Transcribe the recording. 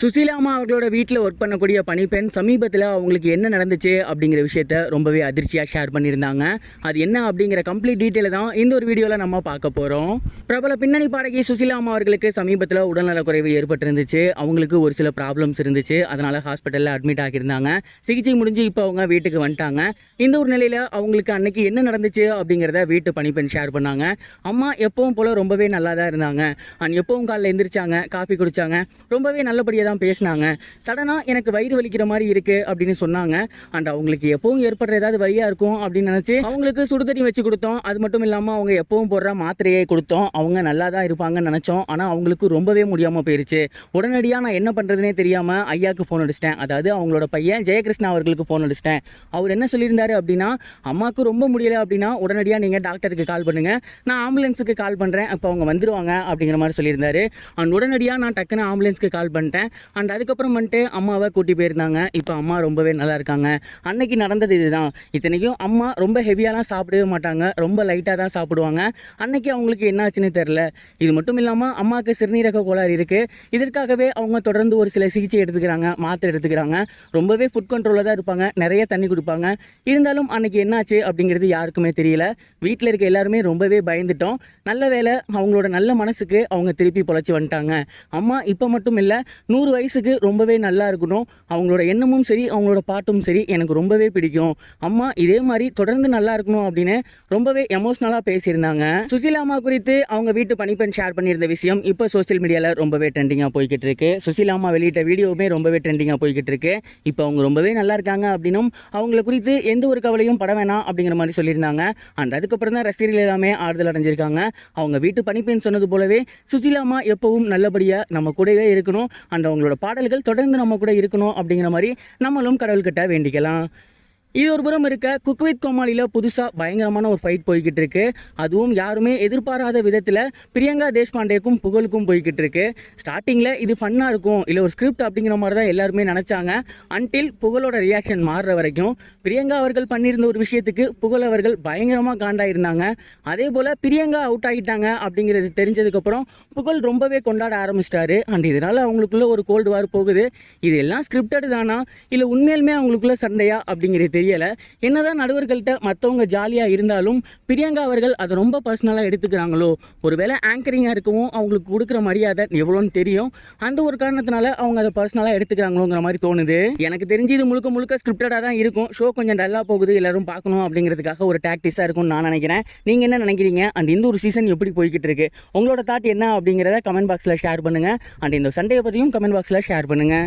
சுசீலாமா அவர்களோட வீட்டில் ஒர்க் பண்ணக்கூடிய பணிப்பெண் சமீபத்தில் அவங்களுக்கு என்ன நடந்துச்சு அப்படிங்கிற விஷயத்த ரொம்பவே அதிர்ச்சியாக ஷேர் பண்ணியிருந்தாங்க. அது என்ன அப்படிங்கிற கம்ப்ளீட் டீட்டெயிலை தான் இந்த ஒரு வீடியோவில் நம்ம பார்க்க போகிறோம் பிரபல பின்னணி பாடகி சுசீலாமா அவர்களுக்கு சமீபத்தில் உடல்நலக்குறைவு ஏற்பட்டிருந்துச்சு. அவங்களுக்கு ஒரு சில ப்ராப்ளம்ஸ் இருந்துச்சு. அதனால் ஹாஸ்பிட்டலில் அட்மிட் ஆகியிருந்தாங்க. சிகிச்சை முடிஞ்சு இப்போ அவங்க வீட்டுக்கு வந்துட்டாங்க. இந்த ஒரு நிலையில் அவங்களுக்கு அன்னைக்கு என்ன நடந்துச்சு அப்படிங்கிறத வீட்டு பணிப்பெண் ஷேர் பண்ணாங்க. அம்மா எப்பவும் போல் ரொம்பவே நல்லா தான் இருந்தாங்க. அண்ட் எப்பவும் காலைல எந்திரிச்சாங்க காஃபி குடித்தாங்க ரொம்பவே நல்லபடியாக தான் பேசினாங்க. சடனாக எனக்கு வயிறு வலிக்கிற மாதிரி இருக்குது அப்படின்னு சொன்னாங்க. அண்ட் அவங்களுக்கு எப்பவும் ஏற்படுற ஏதாவது வழியாக இருக்கும் அப்படின்னு நினச்சி அவங்களுக்கு சுடுதண்ணி வச்சு கொடுத்தோம். அது மட்டும் இல்லாமல் அவங்க எப்பவும் போடுற மாத்திரையை கொடுத்தோம். அவங்க நல்லா தான் இருப்பாங்கன்னு நினச்சோம். ஆனால் அவங்களுக்கு ரொம்பவே முடியாமல் போயிருச்சு. உடனடியாக நான் என்ன பண்ணுறதுனே தெரியாமல் ஐயாவுக்கு ஃபோன் அடிச்சிட்டேன். அதாவது அவங்களோட பையன் ஜெயகிருஷ்ணா அவர்களுக்கு ஃபோன் அடிச்சிட்டேன். அவர் என்ன சொல்லியிருந்தாரு அப்படின்னா அம்மாவுக்கு ரொம்ப முடியலை அப்படின்னா உடனடியாக நீங்கள் டாக்டருக்கு கால் பண்ணுங்கள் நான் ஆம்புலன்ஸுக்கு கால் பண்ணுறேன் அப்போ அவங்க வந்துடுவாங்க அப்படிங்கிற மாதிரி சொல்லியிருந்தாரு. அண்ட் உடனடியாக நான் டக்குன்னு ஆம்புலன்ஸ்க்கு கால் பண்ணிட்டேன். அண்ட் அதுக்கப்புறம் வந்துட்டு அம்மாவை கூட்டி போயிருந்தாங்க. இப்போ அம்மா ரொம்பவே நல்லா இருக்காங்க. அன்னைக்கு நடந்தது இதுதான். இத்தனைக்கும் அம்மா ரொம்ப ஹெவியாலாம் சாப்பிடவே மாட்டாங்க. ரொம்ப லைட்டாக தான் சாப்பிடுவாங்க. அன்னைக்கு அவங்களுக்கு என்னாச்சுன்னு தெரில இது மட்டும் இல்லாமல் அம்மாவுக்கு சிறுநீரக கோளாறு இருக்குது இதற்காகவே அவங்க தொடர்ந்து ஒரு சில சிகிச்சை எடுத்துக்கிறாங்க மாத்திரை எடுத்துக்கிறாங்க. ரொம்பவே ஃபுட் கண்ட்ரோலில் தான் இருப்பாங்க. நிறைய தண்ணி கொடுப்பாங்க. இருந்தாலும் அன்னைக்கு என்னாச்சு அப்படிங்கிறது யாருக்குமே தெரியல. வீட்டில் இருக்க எல்லாருமே ரொம்பவே பயந்துட்டோம். நல்ல வேளை அவங்களோட நல்ல மனசுக்கு அவங்க திருப்பி பொழைச்சி வந்துட்டாங்க. அம்மா இப்போ மட்டும் இல்லை நூறு வயசுக்கு ரொம்பவே நல்லா இருக்கணும். அவங்களோட எண்ணமும் சரி அவங்களோட பாட்டும் சரி எனக்கு ரொம்பவே பிடிக்கும். அம்மா இதே மாதிரி தொடர்ந்து நல்லா இருக்கணும் அப்படின்னு ரொம்பவே எமோஷ்னலாக பேசியிருந்தாங்க. சுசீலா அம்மா குறித்து அவங்க வீட்டு பணிப்பெண் ஷேர் பண்ணியிருந்த விஷயம் இப்போ சோஷியல் மீடியாவில் ரொம்பவே ட்ரெண்டிங்காக போய்கிட்டு இருக்கு. சுசீலா அம்மா வெளியிட்ட வீடியோவுமே ரொம்பவே ட்ரெண்டிங்காக போய்கிட்டு இருக்கு. இப்போ அவங்க ரொம்பவே நல்லா இருக்காங்க அப்படின்னும் அவங்கள குறித்து எந்த ஒரு கவலையும் பட வேணாம் அப்படிங்கிற மாதிரி சொல்லியிருந்தாங்க. அண்ட் அதுக்கப்புறம் தான் ரசிகர்கள் எல்லாமே ஆறுதல் அடைஞ்சிருக்காங்க. அவங்க வீட்டு பணிப்பெண் சொன்னது போலவே சுசீலா அம்மா எப்பவும் நல்லபடியாக நம்ம கூடவே இருக்கணும். அண்ட் அவங்களோட பாடல்கள் தொடர்ந்து நம்ம கூட இருக்கணும் அப்படிங்கிற மாதிரி நம்மளும் கடவுள்கிட்ட வேண்டிக்கலாம். இது ஒரு புறம் இருக்க குக்வித் கோமாளியில் புதுசாக பயங்கரமான ஒரு ஃபைட் போய்கிட்டு இருக்கு. அதுவும் யாருமே எதிர்பாராத விதத்தில் பிரியங்கா தேஷ்பாண்டேக்கும் புகழுக்கும் போய்கிட்டு இருக்கு. ஸ்டார்டிங்கில் இது ஃபன்னாக இருக்கும். இல்லை ஒரு ஸ்கிரிப்ட் அப்படிங்கிற மாதிரி தான் எல்லாருமே நினச்சாங்க. அன்டில் புகழோட ரியாக்ஷன் மாறுற வரைக்கும் பிரியங்கா அவர்கள் பண்ணியிருந்த ஒரு விஷயத்துக்கு புகழ் அவர்கள் பயங்கரமாக காண்டாயிருந்தாங்க. அதே போல் பிரியங்கா அவுட் ஆகிட்டாங்க அப்படிங்கிறது தெரிஞ்சதுக்கப்புறம் புகழ் ரொம்பவே கொண்டாட ஆரம்பிச்சிட்டாரு. அண்ட் இதனால் அவங்களுக்குள்ள ஒரு கோல்டு வார் போகுது. இது எல்லாம் ஸ்கிரிப்டட் தானா? இல்லை உண்மையிலுமே அவங்களுக்குள்ள சண்டையா? அப்படிங்கிறது தெரியலை. என்னதான் நடுவர்கள்ட்ட மற்றவங்க ஜாலியாக இருந்தாலும் பிரியங்கா அவர்கள் அதை ரொம்ப பர்சனலாக எடுத்துக்கிறாங்களோ? ஒருவேளை ஆங்கரிங்காக இருக்கவும் அவங்களுக்கு கொடுக்குற மரியாதை எவ்வளோன்னு தெரியும். அந்த ஒரு காரணத்தினால அவங்க அதை பர்சனலாக எடுத்துக்கிறாங்களோங்கிற மாதிரி தோணுது. எனக்கு தெரிஞ்சு இது முழுக்க முழுக்க ஸ்கிரிப்டடாக தான் இருக்கும். ஷோ கொஞ்சம் டல்லாக போகுது. எல்லாரும் பார்க்கணும் அப்படிங்கிறதுக்காக ஒரு டாக்டிஸாக இருக்கும்னு நான் நினைக்கிறேன். நீங்கள் என்ன நினைக்கிறீங்க? அண்ட் இந்த ஒரு சீசன் எப்படி போய்கிட்டு இருக்கு? உங்களோட தாட் என்ன அப்படிங்கிறத கமெண்ட் பாக்ஸில் ஷேர் பண்ணுங்கள் அண்ட் இந்த சண்டையை பற்றியும் கமெண்ட் பாக்ஸில் ஷேர் பண்ணுங்கள்